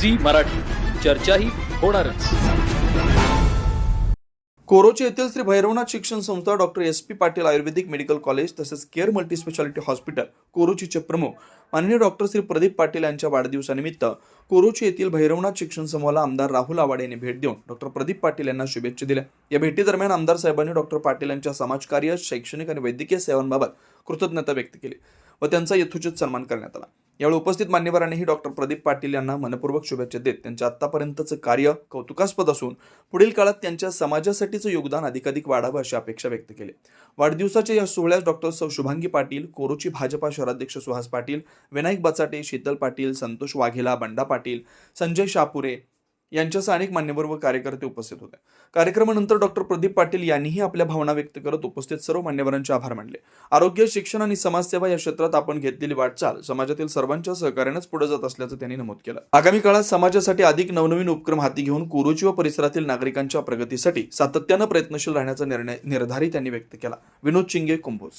Zee Marathi. चर्चाही होणारच. कोरोची येथील श्री भैरवनाथ शिक्षण संस्था doctor S P Patil ayurvedic medical college तसेच केअर मल्टीस्पेशालिटी हॉस्पिटल कोरोचीचे प्रमुख माननीय डॉक्टर श्री प्रदीप पाटील यांच्या वाढदिवसानिमित्त कोरोची येथील भैरवनाथ शिक्षण समूहाला आमदार राहुल आवाडे यांनी भेट देऊन डॉक्टर प्रदीप पाटील यांना शुभेच्छा दिल्या. या भेटीदरम्यान आमदार साहेबांनी डॉक्टर पाटील यांच्या समाजकार्य शैक्षणिक आणि वैद्यकीय सेवांबाबत कृतज्ञता व्यक्त केली व त्यांचा यथोचित सन्मान करण्यात आला. यावेळी उपस्थित मान्यवरांनीही डॉक्टर प्रदीप पाटील यांना मनपूर्वक शुभेच्छा देत त्यांच्या आतापर्यंतचं कार्य कौतुकास्पद असून पुढील काळात त्यांच्या समाजासाठीचं योगदान अधिकाधिक वाढावं अशी अपेक्षा व्यक्त केली. वाढदिवसाच्या या सोहळ्यास डॉक्टर सौ. शुभांगी पाटील कोरोची भाजपा शहराध्यक्ष सुहास पाटील विनायक बचाटे शीतल पाटील संतोष वाघेला बंडा पाटील संजय शापुरे यांच्यासह अनेक मान्यवर व कार्यकर्ते उपस्थित होते. कार्यक्रमानंतर डॉक्टर प्रदीप पाटील यांनीही आपल्या भावना व्यक्त करत उपस्थित सर्व मान्यवरांचे आभार मानले. आरोग्य शिक्षण आणि समाजसेवा या क्षेत्रात आपण घेतलेली वाटचाल समाजातील सर्वांच्या सहकार्यानेच पुढे जात असल्याचं त्यांनी नमूद केलं. आगामी काळात समाजासाठी अधिक नवनवीन उपक्रम हाती घेऊन कुरुची व परिसरातील नागरिकांच्या प्रगतीसाठी सातत्यानं प्रयत्नशील राहण्याचा निर्णय निर्धारही त्यांनी व्यक्त केला. विनोद चिंगे कुंभोज.